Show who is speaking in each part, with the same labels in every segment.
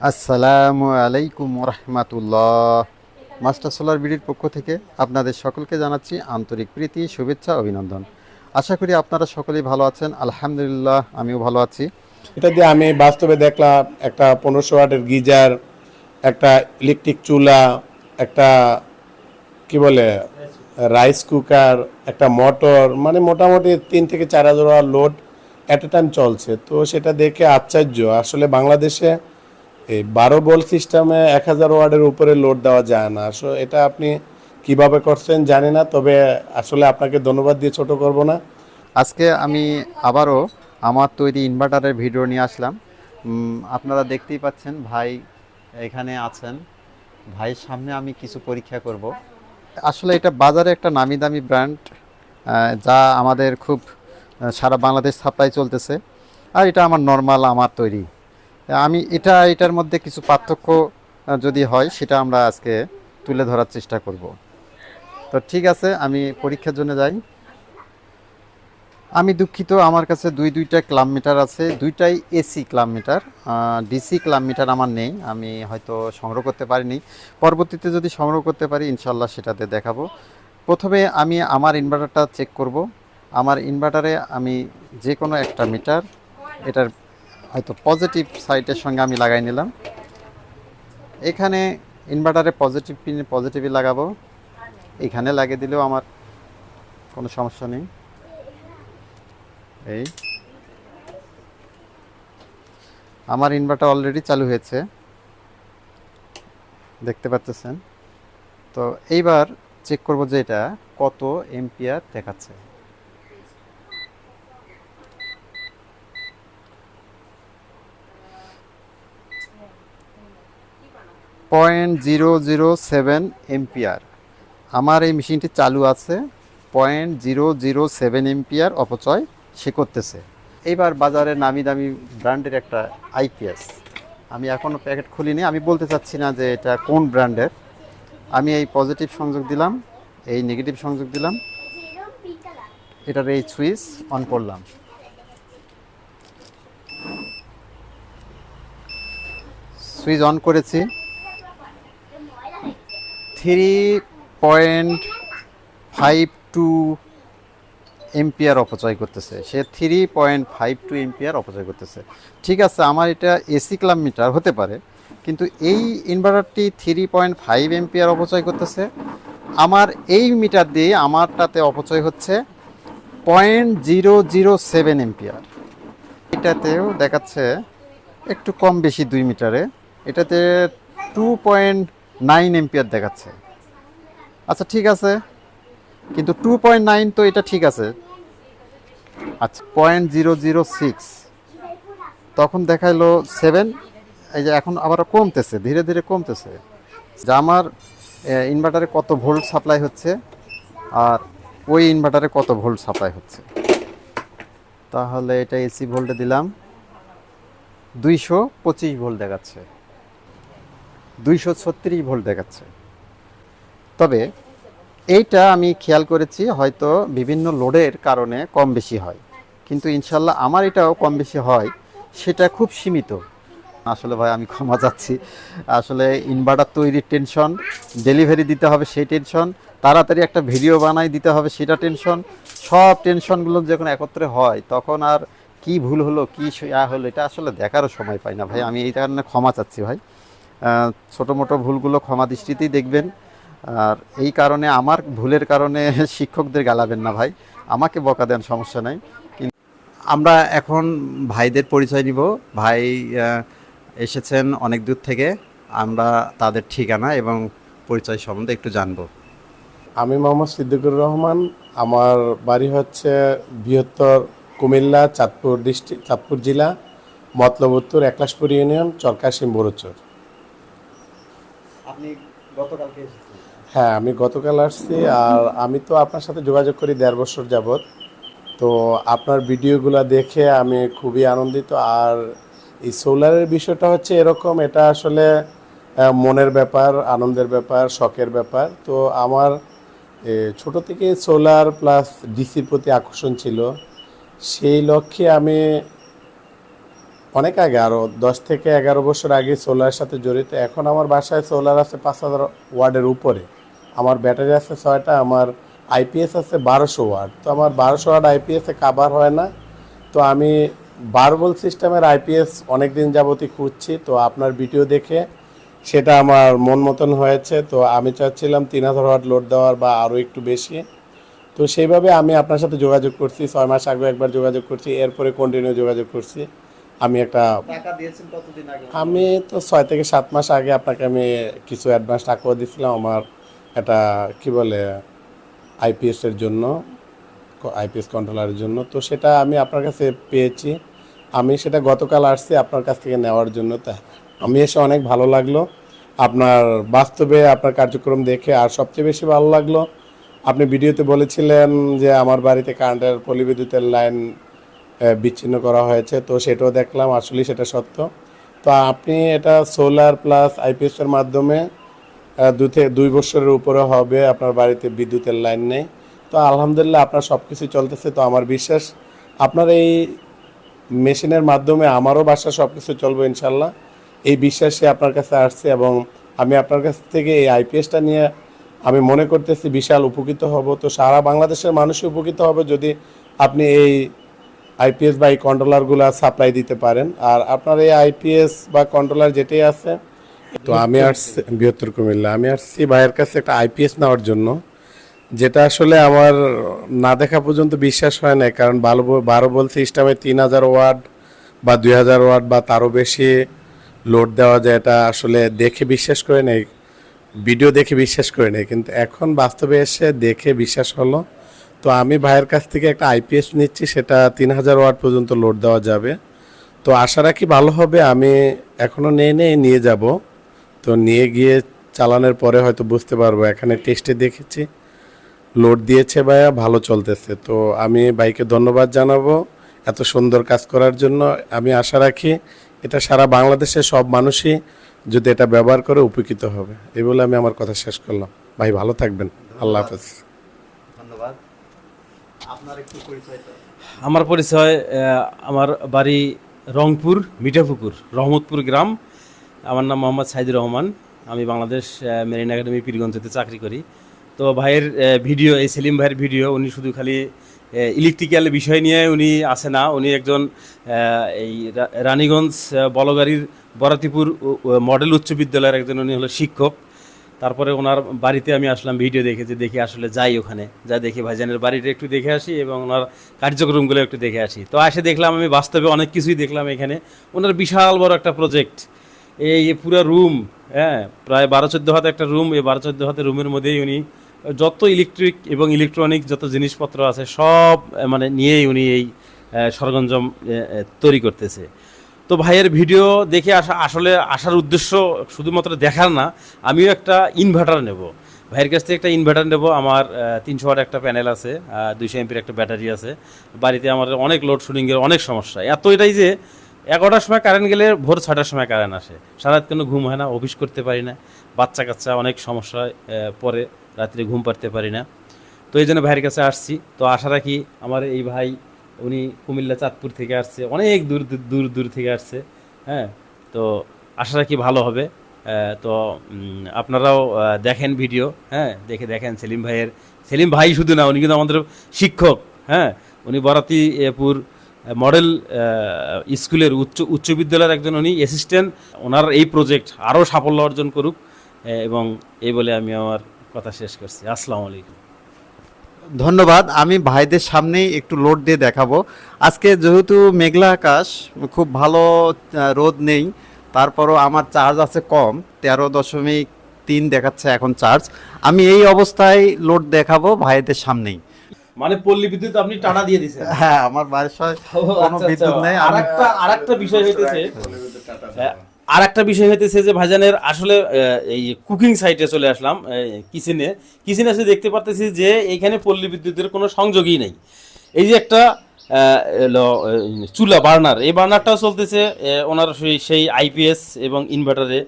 Speaker 1: আসসালামু আলাইকুম রহমাতুল্লাহ মাস্টার সোলার বিডির পক্ষ থেকে আপনাদের সকলকে জানাচ্ছি আন্তরিক প্রীতি, শুভেচ্ছা, অভিনন্দন। আশা করি আপনারা সকলেই ভালো আছেন। আলহামদুলিল্লাহ, আমিও ভালো আছি।
Speaker 2: এটা দিয়ে আমি বাস্তবে দেখলাম একটা পনেরোশো ওয়াটের গিজার, একটা ইলেকট্রিক চুলা, একটা কি বলে, রাইস কুকার, একটা মোটর মানে মোটামুটি তিন থেকে চার হাজার লোড অ্যাট এ টাইম চলছে। তো সেটা দেখে আশ্চর্য। আসলে বাংলাদেশে এই বারো বল সিস্টেমে এক হাজার ওয়ার্ডের উপরে লোড দেওয়া যায় না। আসলে এটা আপনি কীভাবে করছেন জানি না, তবে আসলে আপনাকে ধন্যবাদ দিয়ে ছোট করব না।
Speaker 1: আজকে আমি আবারও আমার তৈরি ইনভার্টারের ভিডিও নিয়ে আসলাম। আপনারা দেখতেই পাচ্ছেন ভাই এখানে আছেন। ভাইয়ের সামনে আমি কিছু পরীক্ষা করব। আসলে এটা বাজারে একটা নামি দামি ব্র্যান্ড যা আমাদের খুব সারা বাংলাদেশ সাপ্লাই চলতেছে। আর এটা আমার নর্মাল আমার তৈরি। আমি এটা, এটার মধ্যে কিছু পার্থক্য যদি হয়, সেটা আমরা আজকে তুলে ধরার চেষ্টা করব। তো ঠিক আছে, আমি পরীক্ষার জন্য যাই। আমি দুঃখিত, আমার কাছে দুই, দুইটা ক্লাব মিটার আছে। দুইটাই AC clamp meter DC clamp meter আমার নেই। আমি হয়তো সংগ্রহ করতে পারিনি। পরবর্তীতে যদি সংগ্রহ করতে পারি ইনশাল্লাহ সেটাতে দেখাবো। প্রথমে আমি আমার ইনভার্টারটা চেক করব। আমার ইনভার্টারে আমি যে কোনো একটা মিটার, এটার হয়তো পজিটিভ সাইডের সঙ্গে আমি লাগাই নিলাম। এখানে ইনভার্টারে পজিটিভ পিন পজিটিভই লাগাবো। এখানে লাগিয়ে দিলেও আমার কোনো সমস্যা নেই। এই। আমার ইনভার্টার অলরেডি চালু হয়েছে। দেখতে পাচ্ছেন। তো এইবার চেক করব যে এটা কত এম্পিয়ার দেখাচ্ছে। Point zero zero seven ampere আমার এই মেশিনটি চালু আছে point zero zero seven ampere অপচয় সে করতেছে। এইবার বাজারে নামি দামি ব্র্যান্ডের একটা আইপিএস। আমি এখনও প্যাকেট খুলিনি। আমি বলতে চাচ্ছি না যে এটা কোন ব্র্যান্ডের। আমি এই পজিটিভ সংযোগ দিলাম, এই নেগেটিভ সংযোগ দিলাম। এটার এই সুইচ অন করলাম। সুইচ অন করেছি। Three point five two ampere অপচয় করতেছে। সে three point five two ampere অপচয় করতেছে। ঠিক আছে, আমার এটা এসি ক্লাব মিটার হতে পারে, কিন্তু এই ইনভার্টারটি থ্রি পয়েন্ট ফাইভ এম্পিয়ার অপচয় করতেছে। আমার এই মিটার দিয়ে আমারটাতে অপচয় হচ্ছে point zero zero seven ampere এটাতেও দেখাচ্ছে একটু কম বেশি দুই মিটারে। এটাতে টু পয়েন্ট নাইন এম্পিয়ার দেখাচ্ছে। আচ্ছা ঠিক আছে। কিন্তু টু পয়েন্ট নাইন তো এটা ঠিক আছে। আচ্ছা পয়েন্ট জিরো জিরো সিক্স। তখন দেখাইলো সেভেন। এই যে এখন আবার কমতেছে, ধীরে ধীরে কমতেছে। যে আমার ইনভার্টারে কত ভোল্ট সাপ্লাই হচ্ছে, আর ওই ইনভার্টারে কত ভোল্ট সাপ্লাই হচ্ছে। তাহলে এটা এসি ভোল্টে দিলাম। দুইশো পঁচিশ ভোল্ট দেখাচ্ছে। দুইশো ছত্রিশ ভোল্ট দেখাচ্ছে। তবে এইটা আমি খেয়াল করেছি, হয়তো বিভিন্ন লোডের কারণে কম বেশি হয়। কিন্তু ইনশাল্লাহ আমার এটাও কম বেশি হয়, সেটা খুব সীমিত। আসলে ভাই, আমি ক্ষমা চাচ্ছি। আসলে ইনভার্টার তৈরির টেনশন ডেলিভারি দিতে হবে সেই টেনশন তাড়াতাড়ি একটা ভিডিও বানাই দিতে হবে সেটা টেনশন সব টেনশনগুলো যখন একত্রে হয়, তখন আর কি ভুল হলো, কি হলো, এটা আসলে দেখারও সময় পাই না ভাই। আমি এই কারণে ক্ষমা চাচ্ছি ভাই। ছোটো মোটো ভুলগুলো ক্ষমা দৃষ্টিতেই দেখবেন। আর এই কারণে, আমার ভুলের কারণে শিক্ষকদের গালাবেন না ভাই। আমাকে বকা দেন, সমস্যা নাই। কিন্তু আমরা এখন ভাইদের পরিচয় নিব। ভাই এসেছেন অনেক দূর থেকে। আমরা তাদের ঠিকানা এবং পরিচয় সম্বন্ধে একটু জানব।
Speaker 2: আমি মোহাম্মদ সিদ্দিকুর রহমান। আমার বাড়ি হচ্ছে বৃহত্তর কুমিল্লা, চাঁদপুর ডিস্ট্রিক্ট, চাঁদপুর জেলা মতলব উত্তর একলাশপুর ইউনিয়ন চরকাশিম বড়চর
Speaker 1: আপনি গতকালকে এসেছেন।
Speaker 2: হ্যাঁ আমি গতকাল আসছি আর আমি তো আপনার সাথে যোগাযোগ করি দেড় বছর যাবৎ। তো আপনার ভিডিওগুলো দেখে আমি খুবই আনন্দিত আর এই সোলারের বিষয়টা হচ্ছে এরকম, এটা আসলে মনের ব্যাপার, আনন্দের ব্যাপার, শখের ব্যাপার। তো আমার ছোট থেকে সোলার প্লাস ডিসির প্রতি আকর্ষণ ছিল। সেই লক্ষ্যে আমি অনেক আগে আরও দশ থেকে এগারো বছর আগে সোলারের সাথে জড়িত। এখন আমার বাসায় সোলার আছে পাঁচ হাজার ওয়ার্ডের উপরে। আমার ব্যাটারি আছে ছয়টা, আমার আইপিএস আছে বারোশো ওয়ার্ড। তো আমার বারোশো ওয়ার্ড আইপিএসে কাভার হয় না। তো আমি বারবল সিস্টেমের আইপিএস অনেক দিন যাবতই খুঁজছি। তো আপনার ভিডিও দেখে সেটা আমার মন মতন হয়েছে। তো আমি চাচ্ছিলাম তিন হাজার ওয়াট লোড দেওয়ার বা আরও একটু বেশি। তো সেইভাবে আমি আপনার সাথে যোগাযোগ করছি। ছয় মাস আগে একবার যোগাযোগ করছি। এরপরে কন্টিনিউ যোগাযোগ করছি। আমি একটা আমি তো ছয় থেকে সাত মাস আগে আপনাকে আমি কিছু অ্যাডভান্স টাকাও দিয়েছিলাম আমার একটা কি বলে আইপিএস এর জন্য আইপিএস কন্ট্রোলারের জন্য। তো সেটা আমি আপনার কাছে পেয়েছি। আমি সেটা গতকাল আসছি আপনার কাছ থেকে নেওয়ার জন্য। তা আমি এসে অনেক ভালো লাগল। আপনার বাস্তবে আপনার কার্যক্রম দেখে আর সবচেয়ে বেশি ভালো লাগল। আপনি ভিডিওতে বলেছিলেন যে আমার বাড়িতে কারেন্টের পলিবিদ্যুতের লাইন বিচ্ছিন্ন করা হয়েছে। তো সেটাও দেখলাম আসলে সেটা সত্য। তো আপনি এটা সোলার প্লাস আইপিএসের মাধ্যমে দু থেকে দুই বছরের উপরে হবে, আপনার বাড়িতে বিদ্যুতের লাইন নেই। তো আলহামদুলিল্লাহ আপনার সব কিছু চলতেছে, তো আমার বিশ্বাস আপনার এই মেশিনের মাধ্যমে আমারও বাসা সব কিছু চলবে ইনশাল্লাহ। এই বিশ্বাসে আপনার কাছে আসছে এবং আমি আপনার কাছ থেকে এই আইপিএসটা নিয়ে আমি মনে করতেছি বিশাল উপকৃত হব। তো সারা বাংলাদেশের মানুষই উপকৃত হবে যদি আপনি এই আইপিএস বা এই কন্ট্রোলারগুলো সাপ্লাই দিতে পারেন। আর আপনার এই আইপিএস বা কন্ট্রোলার যেটাই আছে, তো আমি আসছি বৃহত্তর কুমিল্লা, আমি আসছি ভাইয়ের কাছে একটা আইপিএস নেওয়ার জন্য, যেটা আসলে আমার না দেখা পর্যন্ত বিশ্বাস হয় না কারণ বারো বারো বল সিস্টেমে তিন হাজার ওয়াট বা দুই হাজার ওয়াট বা তারও বেশি লোড দেওয়া যায়, এটা আসলে দেখে বিশ্বাস করে নেই ভিডিও দেখে বিশ্বাস করে নেই। কিন্তু এখন বাস্তবে এসে দেখে বিশ্বাস হলো তো আমি ভাইয়ের কাছ থেকে একটা আইপিএস নিচ্ছি, সেটা তিন হাজার ওয়াট পর্যন্ত লোড দেওয়া যাবে। তো আশা রাখি ভালো হবে, আমি এখনও নিয়ে নিয়ে নিয়ে যাব। তো নিয়ে গিয়ে চালানোর পরে হয়তো বুঝতে পারব, এখানে টেস্টে দেখেছি। লোড দিয়েছে ভাইয়া, ভালো চলতেছে। তো আমি ভাইকে ধন্যবাদ জানাব এত সুন্দর কাজ করার জন্য। আমি আশা রাখি এটা সারা বাংলাদেশের সব মানুষই যদি এটা ব্যবহার করে উপকৃত হবে। এই বলে আমি আমার কথা শেষ করলাম। ভাই, ভালো থাকবেন। আল্লাহ হাফেজ
Speaker 1: ধন্যবাদ আপনার একটু পরিচয়টা
Speaker 3: আমার পরিচয় আমার বাড়ি রংপুর, মিঠাপুকুর, রহমতপুর গ্রাম। আমার নাম মোহাম্মদ সাইদুর রহমান। আমি বাংলাদেশ মেরিন একাডেমি পীরগঞ্জতে চাকরি করি। তো ভাইয়ের ভিডিও, এই সেলিম ভাইয়ের ভিডিও, উনি শুধু খালি ইলেকট্রিক্যাল বিষয় নিয়ে উনি আসে না। উনি একজন এই রানীগঞ্জ বলগাড়ির বরাতিপুর মডেল উচ্চ বিদ্যালয়ের একজন, উনি হলো শিক্ষক। তারপরে ওনার বাড়িতে আমি আসলাম ভিডিও দেখে যে দেখি আসলে যাই ওখানে। যা দেখি ভাইজানের বাড়িটা একটু দেখে আসি এবং ওনার কার্যক্রমগুলো একটু দেখে আসি। তো আসে দেখলাম আমি বাস্তবে অনেক কিছুই দেখলাম এখানে। ওনার বিশাল বড় একটা প্রজেক্ট এই পুরো রুম হ্যাঁ প্রায় বারো চোদ্দ হাতে একটা রুম এই বারো চোদ্দ হাতে রুমের মধ্যেই উনি যত ইলেকট্রিক এবং ইলেকট্রনিক যত জিনিসপত্র আছে সব মানে নিয়েই উনি এই আহ, তৈরি করতেছে। তো ভাইয়ের ভিডিও দেখে আসা আসলে আসার উদ্দেশ্য শুধুমাত্র দেখার না, আমিও একটা ইনভার্টার নেব। ভাইয়ের কাছ থেকে একটা ইনভার্টার নেব, আমার তিনশো ওয়াট একটা প্যানেল আছে দুইশো এমপির একটা ব্যাটারি আছে। বাড়িতে আমার অনেক লোড শুডিংয়ের অনেক সমস্যা। এত এটাই যে এগারোটার সময় কারেন্ট গেলে ভোর ছটার সময় কারেন্ট আসে। সারাত কোনো ঘুম হয় না অফিস করতে পারি না। বাচ্চা কাচ্চা অনেক সমস্যায় পরে রাত্রে ঘুম পারতে পারি না। তো এই জন্য ভাইয়ের কাছে আসছি। তো আশা রাখি আমার এই ভাই উনি কুমিল্লা, চাঁদপুর থেকে আসছে, অনেক দূর, দূর- দূর থেকে আসছে হ্যাঁ? তো আশা রাখি ভালো হবে। তো আপনারাও দেখেন ভিডিও হ্যাঁ? দেখে দেখেন সেলিম ভাইয়ের, সেলিম ভাই শুধু না, উনি কিন্তু আমাদের শিক্ষক হ্যাঁ? উনি বরাতিপুর মডেল স্কুলের উচ্চ উচ্চ বিদ্যালয়ের একজন উনি অ্যাসিস্ট্যান্ট ওনার এই প্রজেক্ট আরও সাফল্য অর্জন করুক এবং এই বলে আমি আমার কথা শেষ করছি। আসসালামু আলাইকুম।
Speaker 1: ধন্যবাদ। আমি ভাইদের সামনেই একটু লোড দিয়ে দেখাবো। আজকে যেহেতু মেঘলা আকাশ খুব ভালো রোদ নেই। তারপরও আমার চার্জ আছে কম তেরো দশমিক তিন দেখাচ্ছে এখন চার্জ আমি এই অবস্থায় লোড দেখাবো ভাইদের সামনেই।
Speaker 3: মানে পল্লী বিদ্যুৎ আপনি টানা দিয়ে দিয়েছেন।
Speaker 1: হ্যাঁ আমার বাড়ির সবাই কোনো বিদ্যুৎ নেই।
Speaker 3: আরেকটা আরেকটা বিষয় হইতেছে আর একটা বিষয় হইতেছে যে ভাইজানের আসলে এই কুকিং সাইটে চলে আসলাম কিচেনে কিচেনে এসে দেখতে পারতেছি যে এখানে পল্লী বিদ্যুতের কোনো সংযোগই নেই। এই যে একটা চুলা বার্নার, এই বার্নারটাও চলতেছে ওনার সেই সেই আইপিএস এবং ইনভার্টারে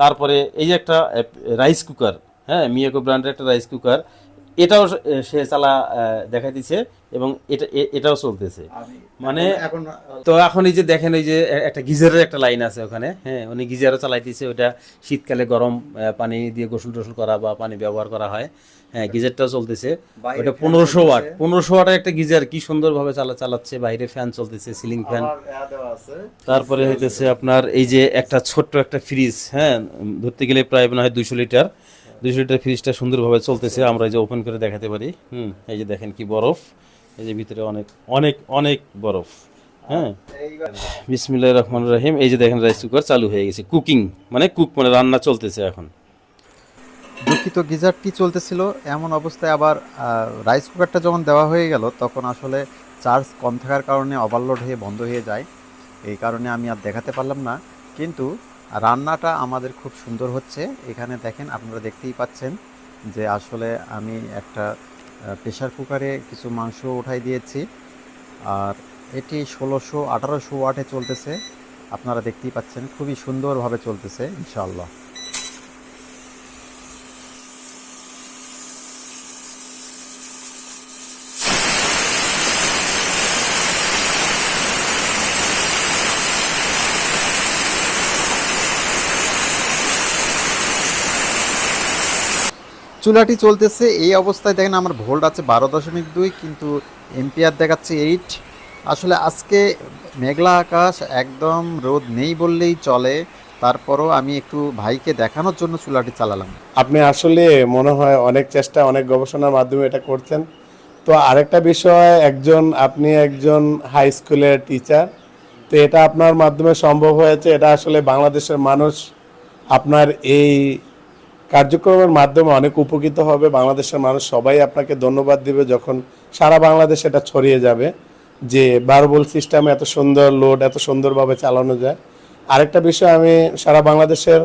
Speaker 3: তারপরে এই যে একটা রাইস কুকার হ্যাঁ মিয়াকো ব্র্যান্ডের একটা রাইস কুকার এটাও সে- চালা দেখাই দিছে এবং এটা এটাও চলতেছে। মানে
Speaker 1: এখন
Speaker 3: তো এখন এই যে দেখেন ওই যে একটা গিজারের একটা লাইন আছে ওখানে হ্যাঁ উনি গিজারও চালাইতেছে ওটা শীতকালে গরম পানি দিয়ে গোসল টোসল করা বা পানি ব্যবহার করা হয়। হ্যাঁ গিজারটাও চলতেছে। ওটা পনেরোশো ওয়াট পনেরোশো ওয়াটের একটা গিজার কি সুন্দরভাবে চালা চালাচ্ছে বাইরে ফ্যান চলতেছে সিলিং ফ্যান তারপরে হইতেছে আপনার এই যে একটা ছোট্ট একটা ফ্রিজ হ্যাঁ ধরতে গেলে প্রায় মনে হয় দুইশো লিটার। দুইশো লিটার ফ্রিজটা সুন্দরভাবে চলতেছে, আমরা এই যে ওপেন করে দেখাতে পারি। হুম, এই যে দেখেন কি বরফ। এই যে ভিতরে অনেক অনেক অনেক বরফ। হ্যাঁ? বিসমিল্লাহ রহমান রহিম। এই যে দেখেন রাইস কুকার চালু হয়ে গেছে। কুকিং মানে কুক মানে রান্না চলতেছে এখন।
Speaker 1: দুঃখিত গিজারটি চলতেছিল, এমন অবস্থায় আবার রাইস কুকারটা যখন দেওয়া হয়ে গেল, তখন আসলে চার্জ কম থাকার কারণে ওভারলোড হয়ে বন্ধ হয়ে যায়। এই কারণে আমি আর দেখাতে পারলাম না। কিন্তু রান্নাটা আমাদের খুব সুন্দর হচ্ছে। এখানে দেখেন আপনারা দেখতেই পাচ্ছেন যে আসলে আমি একটা প্রেশার কুকারে কিছু মাংস উঠাই দিয়েছি। আর এটি ষোলোশো আঠারোশো ওয়াটে চলতেছে। আপনারা দেখতেই পাচ্ছেন খুবই সুন্দরভাবে চলতেছে, ইনশাআল্লাহ। চুলাটি চলতেছে। এই অবস্থায় দেখেন আমার ভোল্ট আছে বারো দশমিক দুই, কিন্তু এম্পিয়ার দেখাচ্ছে এইট। আসলে আজকে মেঘলা আকাশ, একদম রোদ নেই বললেই চলে। তারপরও আমি একটু ভাইকে দেখানোর জন্য চুলাটি চালালাম।
Speaker 2: আপনি আসলে মনে হয় অনেক চেষ্টা, অনেক গবেষণার মাধ্যমে এটা করছেন। তো আরেকটা বিষয়, একজন, আপনি একজন হাই স্কুলের টিচার তো এটা আপনার মাধ্যমে সম্ভব হয়েছে, এটা আসলে বাংলাদেশের মানুষ আপনার এই কার্যক্রমের মাধ্যমে অনেক উপকৃত হবে। বাংলাদেশের মানুষ সবাই আপনাকে ধন্যবাদ দিবে যখন সারা বাংলাদেশ এটা ছড়িয়ে যাবে যে বারবল সিস্টেমে এত সুন্দর লোড এত সুন্দরভাবে চালানো যায়। আরেকটা বিষয় আমি সারা বাংলাদেশের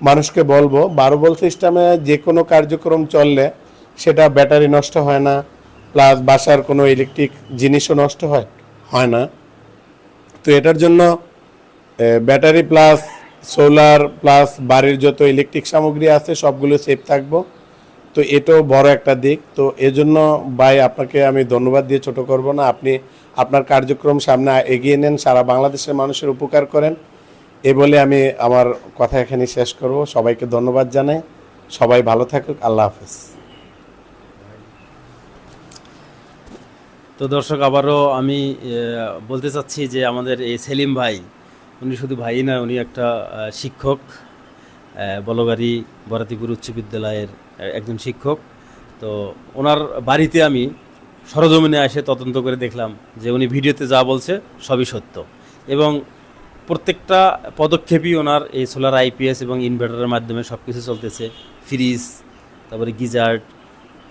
Speaker 2: মানুষকে বলব, বারবল সিস্টেমে যে কোনো কার্যক্রম চললে সেটা ব্যাটারি নষ্ট হয় না প্লাস বাসার কোনো ইলেকট্রিক জিনিসও নষ্ট হয় হয় না। তো এটার জন্য ব্যাটারি প্লাস সোলার প্লাস বাড়ির যত ইলেকট্রিক সামগ্রী আছে, সবগুলো সেফ থাকব। তো এটাও বড় একটা দিক। তো এজন্য ভাই, আপনাকে আমি ধন্যবাদ দিয়ে ছোট করব না। আপনি আপনার কার্যক্রম সামনে এগিয়ে নেন, সারা বাংলাদেশের মানুষের উপকার করেন। এ বলে আমি আমার কথা এখানে শেষ করব। সবাইকে ধন্যবাদ জানাই। সবাই ভালো থাকুক। আল্লাহ হাফেজ।
Speaker 3: তো দর্শক, আবারও আমি বলতে চাচ্ছি যে আমাদের এই সেলিম ভাই উনি শুধু ভাই না, উনি একটা শিক্ষক বলগাড়ি, বরাতিপুর উচ্চ বিদ্যালয়ের একজন শিক্ষক। তো ওনার বাড়িতে আমি সরজমিনে এসে তদন্ত করে দেখলাম যে উনি ভিডিওতে যা বলছে সবই সত্য। এবং প্রত্যেকটা পদক্ষেপই ওনার এই সোলার আইপিএস এবং ইনভার্টারের মাধ্যমে সব কিছু চলতেছে। ফ্রিজ, তারপরে গিজার্ড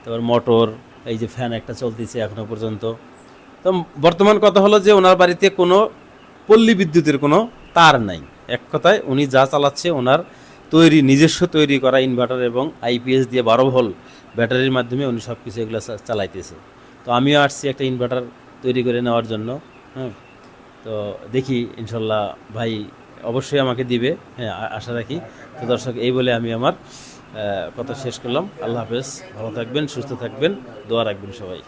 Speaker 3: তারপর মোটর, এই যে ফ্যান একটা চলতেছে এখনও পর্যন্ত। তো বর্তমান কথা হলো যে ওনার বাড়িতে কোনো পল্লী বিদ্যুতের কোনো তার নাই। এক কথায় উনি যা চালাচ্ছে ওনার তৈরি, নিজস্ব তৈরি করা ইনভার্টার এবং আইপিএস দিয়ে বারো ভোল ব্যাটারির মাধ্যমে উনি সব কিছু এগুলো চালাইতেছে। তো আমিও আসছি একটা ইনভার্টার তৈরি করে নেওয়ার জন্য হ্যাঁ। তো দেখি ইনশাল্লাহ ভাই অবশ্যই আমাকে দিবে হ্যাঁ আশা রাখি। তো দর্শক, এই বলে আমি আমার কথা শেষ করলাম। আল্লাহ হাফেজ। ভালো থাকবেন, সুস্থ থাকবেন, দোয়া রাখবেন সবাই।